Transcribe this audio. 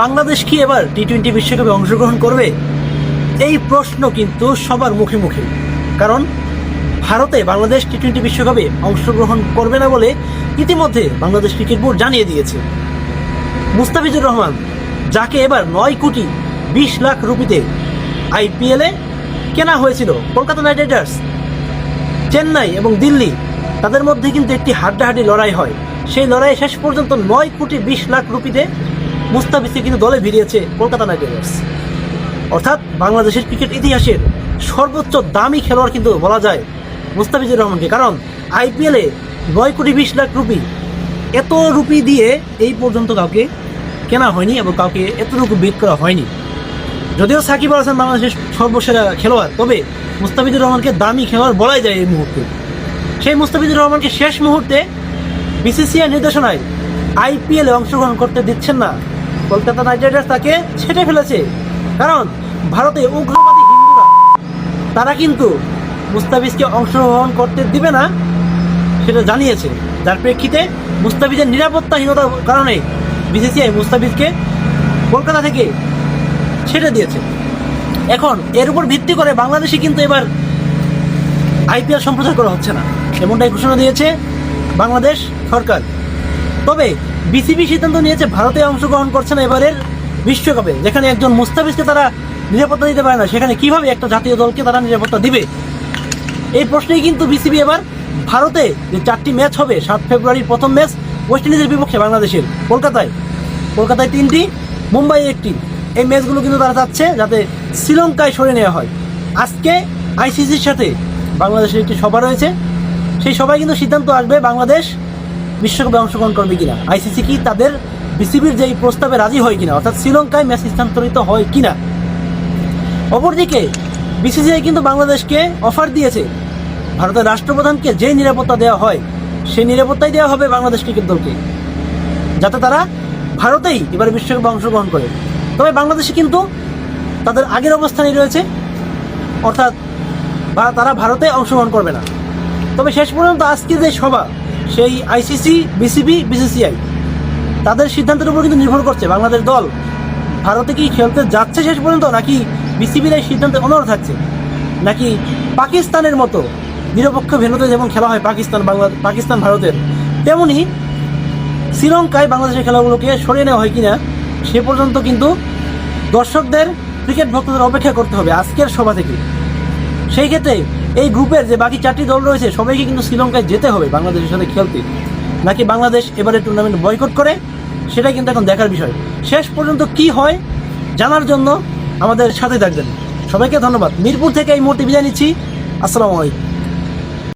বাংলাদেশ কি এবার T twenty বিশ্বকাপে অংশগ্রহণ করবে? এই প্রশ্ন কিন্তু সবার মুখে মুখে। কারণ ভারতে বাংলাদেশ টি টোয়েন্টি বিশ্বকাপে অংশগ্রহণ করবে না বলে ইতিমধ্যে বাংলাদেশ ক্রিকেট বোর্ড জানিয়ে দিয়েছে। মুস্তাফিজুর রহমান, যাকে এবার নয় কোটি বিশ লাখ রুপিতে আইপিএলে কেনা হয়েছিল কলকাতা নাইট রাইডার্স, চেন্নাই এবং দিল্লি, তাদের মধ্যে কিন্তু একটি হাড্ডাহাড্ডি লড়াই হয়। সেই লড়াই শেষ পর্যন্ত নয় কোটি বিশ লাখ রুপিতে মুস্তাফিজকে কিন্তু দলে ভিড়িয়েছে কলকাতা নাইট রাইডার্স অর্থাৎ বাংলাদেশের ক্রিকেট ইতিহাসের সর্বোচ্চ দামি খেলোয়াড় কিন্তু বলা যায় মুস্তাফিজুর রহমানকে। কারণ আইপিএলে নয় কোটি বিশ লাখ রুপি এত রুপি দিয়ে এই পর্যন্ত কাউকে কেনা হয়নি এবং কাউকে এতটুকু বিট করা হয়নি। যদিও সাকিব আল হাসান বাংলাদেশের সর্বসেরা খেলোয়াড়, তবে মুস্তাফিজুর রহমানকে দামি খেলোয়াড় বলাই যায় এই মুহূর্তে। সেই মুস্তাফিজুর রহমানকে শেষ মুহূর্তে বিসিসিআই নির্দেশনায় আইপিএলে অংশগ্রহণ করতে দিচ্ছেন না কলকাতা নাইট রাইডার্স তাকে ছেটে ফেলেছে। কারণ ভারতে উগ্রবাদী হিন্দুরা, তারা কিন্তু মুস্তাফিজকে অংশগ্রহণ করতে দিবে না সেটা জানিয়েছে। যার প্রেক্ষিতে মুস্তাফিজের নিরাপত্তাহীনতার কারণে বিসিসিআই মুস্তাফিজকে কলকাতা থেকে ছেড়ে দিয়েছে। এখন এর উপর ভিত্তি করে বাংলাদেশে কিন্তু এবার আইপিএল সম্প্রচার করা হচ্ছে না, এমনটাই ঘোষণা দিয়েছে বাংলাদেশ সরকার। তবে বিসিবি সিদ্ধান্ত নিয়েছে ভারতে অংশগ্রহণ করছে না এবারের বিশ্বকাপে, যেখানে একজন মুস্তাফিজকে তারা নিরাপত্তা দিতে পারে না। সেখানে কীভাবে একটা জাতীয় দলকে তারা নিরাপত্তা দিবে? এই প্রশ্নেই কিন্তু বিসিবি এবার ভারতে যে চারটি ম্যাচ হবে, সাত ফেব্রুয়ারির প্রথম ম্যাচ ওয়েস্ট ইন্ডিজের বিপক্ষে বাংলাদেশের। কলকাতায় কলকাতায় তিনটি মুম্বাই একটি। এই ম্যাচগুলো কিন্তু তারা চাচ্ছে যাতে শ্রীলঙ্কায় সরে নেওয়া হয়। আজকে আইসিসির সাথে বাংলাদেশের একটি সভা রয়েছে। সেই সভায় কিন্তু সিদ্ধান্ত আসবে বাংলাদেশ বিশ্বকাপে অংশগ্রহণ করবে কিনা? আইসিসি কি তাদের বিসিবির যে প্রস্তাবে রাজি হয় কিনা? অর্থাৎ শ্রীলঙ্কায় ম্যাচ স্থানান্তরিত হয় কিনা? অপরদিকে, বিসিসিআই কিন্তু বাংলাদেশকে অফার দিয়েছে। ভারতের রাষ্ট্রপ্রধানকে যে নিরাপত্তা দেওয়া হয়, সেই নিরাপত্তাই দেওয়া হবে বাংলাদেশ ক্রিকেট দলকে। যাতে তারা ভারতেই এবার বিশ্বকাপে অংশগ্রহণ করে। তবে বাংলাদেশে কিন্তু তাদের আগের অবস্থানেই রয়েছে। অর্থাৎ তারা ভারতে অংশগ্রহণ করবে না। তবে শেষ পর্যন্ত আজকে যে সভা সেই আইসিসি, বিসিবি, বিসিসিআই। তাদের সিদ্ধান্তের উপর কিন্তু নির্ভর করছে বাংলাদেশ দল। ভারতে কি খেলতে যাচ্ছে শেষ পর্যন্ত, নাকি বিসিবির এই সিদ্ধান্তে অনড় থাকছে? নাকি পাকিস্তানের মতো নিরপেক্ষ ভেন্যুতে যেমন খেলা হয় পাকিস্তান, বাংলা, পাকিস্তান, ভারতের, তেমনি শ্রীলঙ্কায় বাংলাদেশের খেলাগুলোকে সরিয়ে নেওয়া হয় কিনা, সে পর্যন্ত কিন্তু দর্শকদের ক্রিকেট ভক্তদের অপেক্ষা করতে হবে আজকের সভা থেকে। সেই ক্ষেত্রে এই গ্রুপের যে বাকি চারটি দল রয়েছে, সবাইকে কিন্তু শ্রীলঙ্কায় যেতে হবে বাংলাদেশের সাথে খেলতে। নাকি বাংলাদেশ এবারে টুর্নামেন্ট বয়কট করে? সেটা কিন্তু এখন দেখার বিষয়। শেষ পর্যন্ত কি হয় জানার জন্য আমাদের সাথে থাকবেন। সবাইকে ধন্যবাদ। মিরপুর থেকে এই মুহূর্তে বিদায় নিচ্ছি। আসসালামু আলাইকুম।